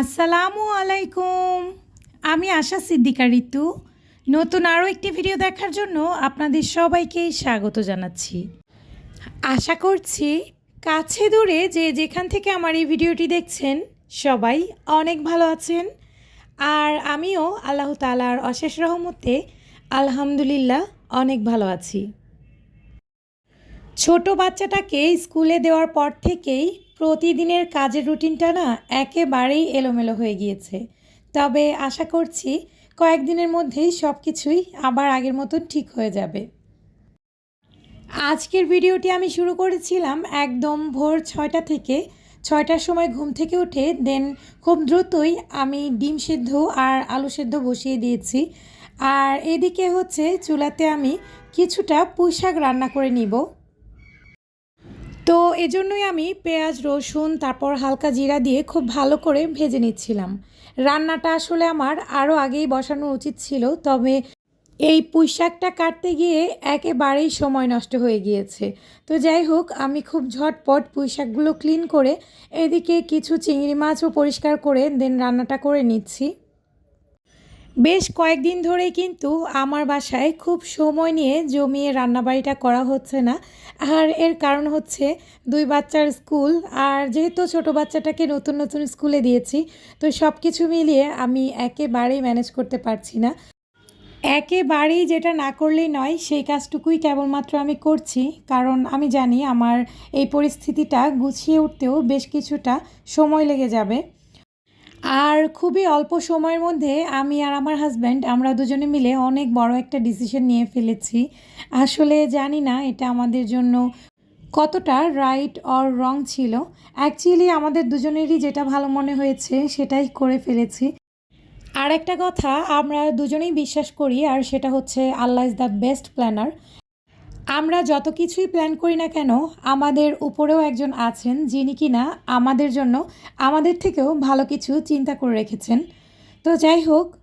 আসসালামু আলাইকুম। আমি আশা সিদ্দিকা ঋতু। নতুন আরও একটি ভিডিও দেখার জন্য আপনাদের সবাইকে স্বাগত জানাচ্ছি। আশা করছি কাছে দূরে যে যেখান থেকে আমার এই ভিডিওটি দেখছেন সবাই অনেক ভালো আছেন। আর আমিও আল্লাহ তালার অশেষ রহমতে আলহামদুলিল্লাহ অনেক ভালো আছি। ছোট বাচ্চাটাকে স্কুলে দেওয়ার পর থেকেই প্রতিদিনের কাজের রুটিনটা না একেবারেই এলোমেলো হয়ে গিয়েছে। তবে আশা করছি কয়েকদিনের মধ্যেই সব কিছুই আবার আগের মতন ঠিক হয়ে যাবে। আজকের ভিডিওটি আমি শুরু করেছিলাম একদম ভোর ছয়টা থেকে। ছয়টার সময় ঘুম থেকে উঠে দেন খুব দ্রুতই আমি ডিম সেদ্ধ আর আলু সেদ্ধ বসিয়ে দিয়েছি। আর এদিকে হচ্ছে চুলাতে আমি কিছুটা পুঁই শাক রান্না করে নিব। তো এজন্যই আমি পেঁয়াজ, রসুন, তারপর হালকা জিরা দিয়ে খুব ভালো করে ভেজে নিচ্ছিলাম। রান্নাটা আসলে আমার আরও আগেই বসানো উচিত ছিল, তবে এই পুঁই শাকটা কাটতে গিয়ে একেবারেই সময় নষ্ট হয়ে গিয়েছে। তো যাই হোক, আমি খুব ঝটপট পুঁই শাকগুলো ক্লিন করে এদিকে কিছু চিংড়ি মাছও পরিষ্কার করে দেন রান্নাটা করে নিচ্ছি। বেশ কয়েকদিন ধরেই কিন্তু আমার বাসায় খুব সময় নিয়ে জমিয়ে রান্নাবাড়িটা করা হচ্ছে না। আর এর কারণ হচ্ছে দুই বাচ্চার স্কুল আর যেহেতু ছোট বাচ্চাটাকে নতুন নতুন স্কুলে দিয়েছি, তো সব কিছু মিলিয়ে আমি একেবারেই ম্যানেজ করতে পারছি না। একেবারেই যেটা না করলেই নয়, সেই কাজটুকুই কেবলমাত্র আমি করছি। কারণ আমি জানি আমার এই পরিস্থিতিটা গুছিয়ে উঠতেও বেশ কিছুটা সময় লেগে যাবে। আর খুবই অল্প সময়ের মধ্যে আমি আর আমার হাজব্যান্ড আমরা দুজনে মিলে অনেক বড় একটা ডিসিশন নিয়ে ফেলেছি। আসলে জানি না এটা আমাদের জন্য কতটা রাইট অর রং ছিল। অ্যাকচুয়ালি আমাদের দুজনেরই যেটা ভালো মনে হয়েছে সেটাই করে ফেলেছি। আর একটা কথা, আমরা দুজনেই বিশ্বাস করি, আর সেটা হচ্ছে Allah is the best planner আমরা যত কিছুই প্ল্যান করি না কেন, আমাদের উপরেও একজন আছেন যিনি কিনা আমাদের জন্য আমাদের থেকেও ভালো কিছু চিন্তা করে রেখেছেন। তো যাই হোক,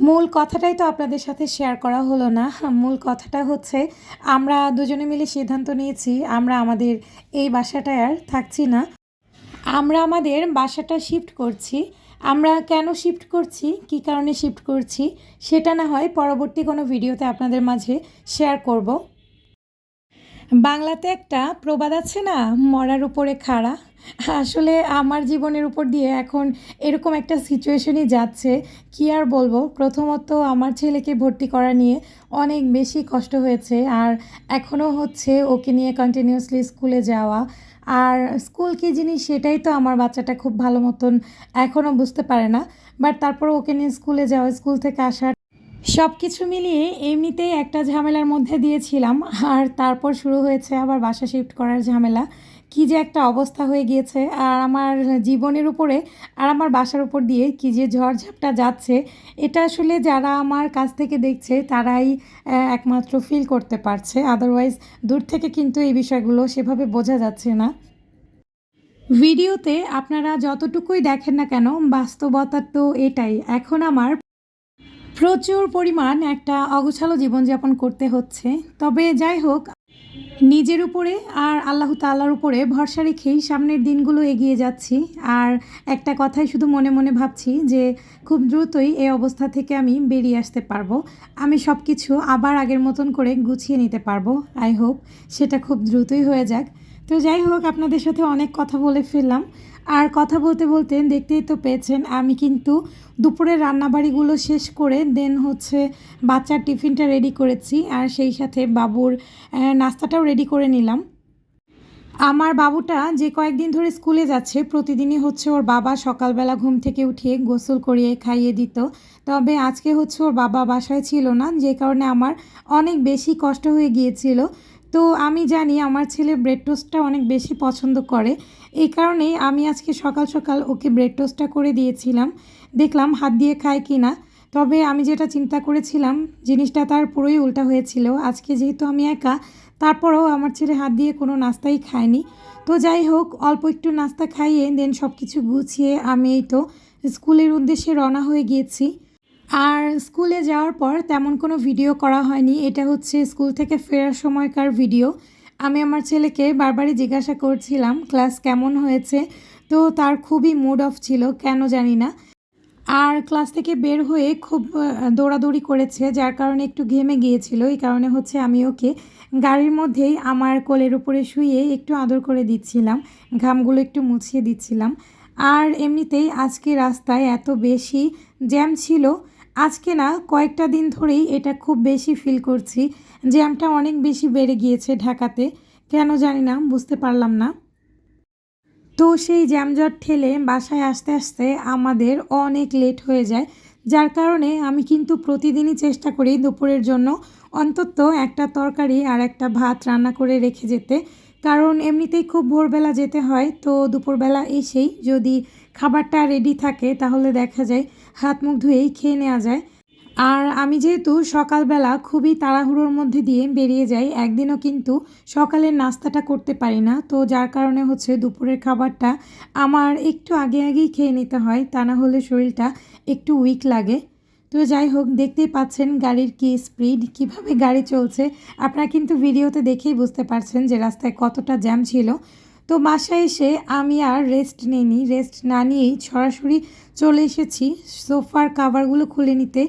মূল কথাটাই তো আপনাদের সাথে শেয়ার করা হলো না। মূল কথাটা হচ্ছে, আমরা দুজনে মিলে সিদ্ধান্ত নিয়েছি, আমরা আমাদের এই বাসাটায় আর থাকছি না। আমরা আমাদের বাসাটা শিফট করছি। আমরা কেন শিফট করছি? কী কারণে শিফট করছি? সেটা না হয় পরবর্তী কোনো ভিডিওতে আপনাদের মাঝে শেয়ার করব। বাংলাতে একটা প্রবাদ আছে না, মরার উপরে খাড়া। আসলে আমার জীবনের উপর দিয়ে এখন এরকম একটা সিচুয়েশনই যাচ্ছে। কি আর বলব? প্রথমত আমার ছেলেকে ভর্তি করা নিয়ে অনেক বেশি কষ্ট হয়েছে। আর এখনও হচ্ছে ওকে নিয়ে কন্টিনিউয়াসলি স্কুলে যাওয়া। আর স্কুল কী জিনিস সেটাই তো আমার বাচ্চাটা খুব ভালো মতন এখনও বুঝতে পারে না। বাট তারপর ওকে নিয়ে স্কুলে যাওয়া স্কুল থেকে আসার সব কিছু মিলিয়ে এমনিতেই একটা ঝামেলার মধ্যে দিয়েছিলাম, আর তারপর শুরু হয়েছে আবার বাসা শিফট করার ঝামেলা। কী যে একটা অবস্থা হয়ে গিয়েছে, আর আমার জীবনের উপরে, আর আমার বাসার উপর দিয়ে কী যে ঝড়ঝাপটা যাচ্ছে, এটা আসলে যারা আমার কাছ থেকে দেখছে, তারাই একমাত্র ফিল করতে পারছে। আদারওয়াইজ দূর থেকে কিন্তু এই বিষয়গুলো সেভাবে বোঝা যাচ্ছে না। ভিডিওতে আপনারা যতটুকুই দেখেন না কেন, বাস্তবতা তো এটাই। এখন আমার প্রচুর পরিমাণ একটা অগোছালো জীবনযাপন করতে হচ্ছে। তবে যাই হোক, নিজের উপরে আর আল্লাহ তাল্লার উপরে ভরসা রেখেই সামনের দিনগুলো এগিয়ে যাচ্ছি। আর একটা কথাই শুধু মনে মনে ভাবছি যে, খুব দ্রুতই এই অবস্থা থেকে আমি বেরিয়ে আসতে পারব। আমি সব কিছু আবার আগের মতন করে গুছিয়ে নিতে পারব। আই হোপ সেটা খুব দ্রুতই হয়ে যাক। তো যাই হোক, আপনাদের সাথে অনেক কথা বলে ফেললাম। আর কথা বলতে বলতে দেখতেই তো পেয়েছেন, আমি কিন্তু দুপুরের রান্নাবাড়িগুলো শেষ করে দেন হচ্ছে বাচ্চার টিফিনটা রেডি করেছি আর সেই সাথে বাবুর নাস্তাটাও রেডি করে নিলাম। আমার বাবুটা যে কয়েকদিন ধরে স্কুলে যাচ্ছে, প্রতিদিনই হচ্ছে ওর বাবা সকালবেলা ঘুম থেকে উঠিয়ে গোসল করিয়ে খাইয়ে দিত। তবে আজকে হচ্ছে ওর বাবা বাসায় ছিল না, যে কারণে আমার অনেক বেশি কষ্ট হয়ে গিয়েছিল। তো আমি জানি আমার ছেলে ব্রেড টোস্টটা অনেক বেশি পছন্দ করে। এই কারণেই আমি আজকে সকাল সকাল ওকে ব্রেড টোস্টটা করে দিয়েছিলাম। দেখলাম হাত দিয়ে খায় কি না তবে আমি যেটা চিন্তা করেছিলাম, জিনিসটা তার পুরোই উল্টা হয়েছিল। আজকে যেহেতু আমি একা, তারপরেও আমার ছেলে হাত দিয়ে কোনো নাস্তাই খায়নি। তো যাই হোক, অল্প একটু নাস্তা খাইয়ে দেন সব কিছু গুছিয়ে আমি এই তো স্কুলের উদ্দেশ্যে রওনা হয়ে গিয়েছি। আর স্কুলে যাওয়ার পর তেমন কোনো ভিডিও করা হয়নি। এটা হচ্ছে স্কুল থেকে ফেরার সময়কার ভিডিও। আমি আমার ছেলেকে বারবারই জিজ্ঞাসা করছিলাম, ক্লাস কেমন হয়েছে? তো তার খুবই মুড অফ ছিল, কেন জানি না। আর ক্লাস থেকে বের হয়ে খুব দৌড়াদৌড়ি করেছে, যার কারণে একটু ঘেমে গিয়েছিল। এই কারণে হচ্ছে আমি ওকে গাড়ির মধ্যেই আমার কোলের উপরে শুয়ে একটু আদর করে দিচ্ছিলাম, ঘামগুলো একটু মুছিয়ে দিচ্ছিলাম। আর এমনিতেই আজকে রাস্তায় এত বেশি জ্যাম ছিল আজকে না কয়েকটা দিন ধরেই এটা খুব বেশি ফিল করছি জ্যামটা অনেক বেশি বেড়ে গিয়েছে ঢাকাতে। কেন জানি না, বুঝতে পারলাম না। তো সেই জ্যামজট ঠেলে বাসায় আসতে আসতে আমাদের অনেক লেট হয়ে যায়। যার কারণে আমি কিন্তু প্রতিদিনই চেষ্টা করি দুপুরের জন্য অন্তত একটা তরকারি আর একটা ভাত রান্না করে রেখে যেতে। কারণ এমনিতেই খুব ভোরবেলা যেতে হয়, তো দুপুরবেলা এসেই যদি খাবারটা রেডি থাকে তাহলে দেখা যায় হাত মুখ ধুয়েই খেয়ে নেওয়া যায়। আর আমি যেহেতু সকালবেলা খুবই তাড়াহুড়োর মধ্যে দিয়ে বেরিয়ে যাই, একদিনও কিন্তু সকালের নাস্তাটা করতে পারি না, তো যার কারণে হচ্ছে দুপুরের খাবারটা আমার একটু আগে আগেই খেয়ে নিতে হয়, তা না হলে শরীরটা একটু উইক লাগে। তো যাই হোক, দেখতেই পাচ্ছেন গাড়ির কি স্পিড কীভাবে গাড়ি চলছে। আপনারা কিন্তু ভিডিওতে দেখেই বুঝতে পারছেন যে রাস্তায় কতটা জ্যাম ছিল। তো বাসায় এসে আমি আর রেস্ট নিইনি। রেস্ট না নিয়েই সরাসরি চলে এসেছি সোফার কাভারগুলো খুলে নিতে।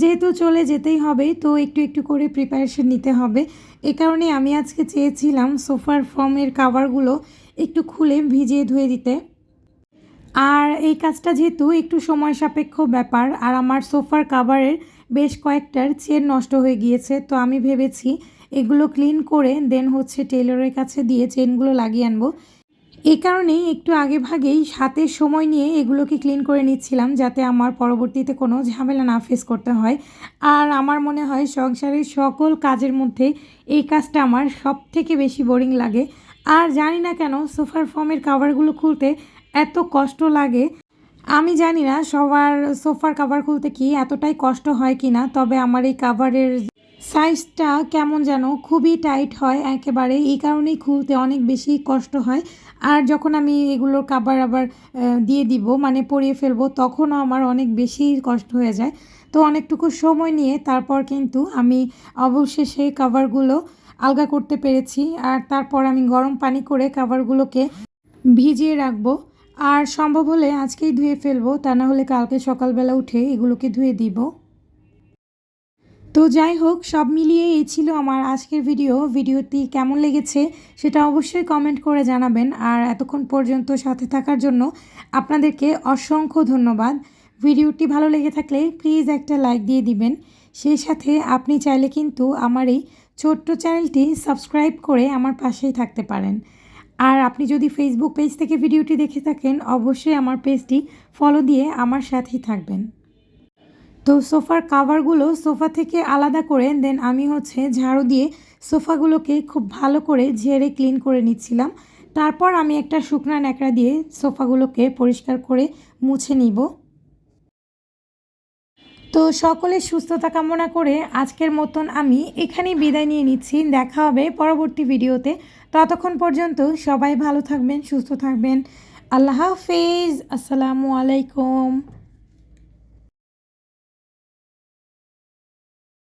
যেহেতু চলে যেতেই হবে, তো একটু একটু করে প্রিপারেশন নিতে হবে। এ কারণে আমি আজকে চেয়েছিলাম সোফার ফর্মের কাভারগুলো একটু খুলে ভিজিয়ে ধুয়ে দিতে। আর এই কাজটা যেহেতু একটু সময় সাপেক্ষ ব্যাপার, আর আমার সোফার কাভারের বেশ কয়েকটার চেন নষ্ট হয়ে গিয়েছে, তো আমি ভেবেছি এগুলো ক্লিন করে দেন হচ্ছে টেলরের কাছে দিয়ে চেনগুলো লাগিয়ে আনব। এই কারণেই একটু আগে ভাগেই হাতে সময় নিয়ে এগুলোকে ক্লিন করে নিচ্ছিলাম, যাতে আমার পরবর্তীতে কোনো ঝামেলা না ফেস করতে হয়। আর আমার মনে হয় সংসারের সকল কাজের মধ্যে এই কাজটা আমার সব থেকে বেশি বোরিং লাগে। আর জানি না কেন, সোফার ফর্মের কাভারগুলো খুলতে এত কষ্ট লাগে। আমি জানি না সবার সোফার কাভার খুলতে কি এতটাই কষ্ট হয় কি না তবে আমার এই কাভারের সাইজটা কেমন যেন খুবই টাইট হয় একেবারে। এই কারণেই খুলতে অনেক বেশি কষ্ট হয়। আর যখন আমি এগুলোর কাভার আবার দিয়ে দিব মানে পরিয়ে ফেলব, তখনও আমার অনেক বেশি কষ্ট হয়ে যায়। তো অনেকটুকু সময় নিয়ে তারপর কিন্তু আমি অবশেষে কাভারগুলো আলগা করতে পেরেছি। আর তারপর আমি গরম পানি করে কাভারগুলোকে ভিজিয়ে রাখব। আর সম্ভব হলে আজকেই ধুয়ে ফেলব, তা না হলে কালকে সকালবেলা উঠে এগুলোকে ধুয়ে দিব। তো যাই হোক, সব মিলিয়ে এই ছিল আমার আজকের ভিডিও। ভিডিওটি কেমন লেগেছে সেটা অবশ্যই কমেন্ট করে জানাবেন। আর এতক্ষণ পর্যন্ত সাথে থাকার জন্য আপনাদেরকে অসংখ্য ধন্যবাদ। ভিডিওটি ভালো লেগে থাকলে প্লিজ একটা লাইক দিয়ে দিবেন। সেই সাথে আপনি চাইলে কিন্তু আমার এই ছোট্ট চ্যানেলটি সাবস্ক্রাইব করে আমার পাশেই থাকতে পারেন। আর আপনি যদি ফেসবুক পেজ থেকে ভিডিওটি দেখে থাকেন, অবশ্যই আমার পেজটি ফলো দিয়ে আমার সাথেই থাকবেন। তো সোফার কাভারগুলো সোফা থেকে আলাদা করে দেন আমি হচ্ছে ঝাড়ু দিয়ে সোফাগুলোকে খুব ভালো করে ঝেড়ে ক্লিন করে নিচ্ছিলাম। তারপর আমি একটা শুকনা ন্যাকড়া দিয়ে সোফাগুলোকে পরিষ্কার করে মুছে নিব। তো সকলের সুস্থতা কামনা করে আজকের মতন আমি এখানেই বিদায় নিয়ে নিচ্ছি। দেখা হবে পরবর্তী ভিডিওতে। ততক্ষণ পর্যন্ত সবাই ভালো থাকবেন, সুস্থ থাকবেন। আল্লাহ হাফেজ। আসসালামু আলাইকুম।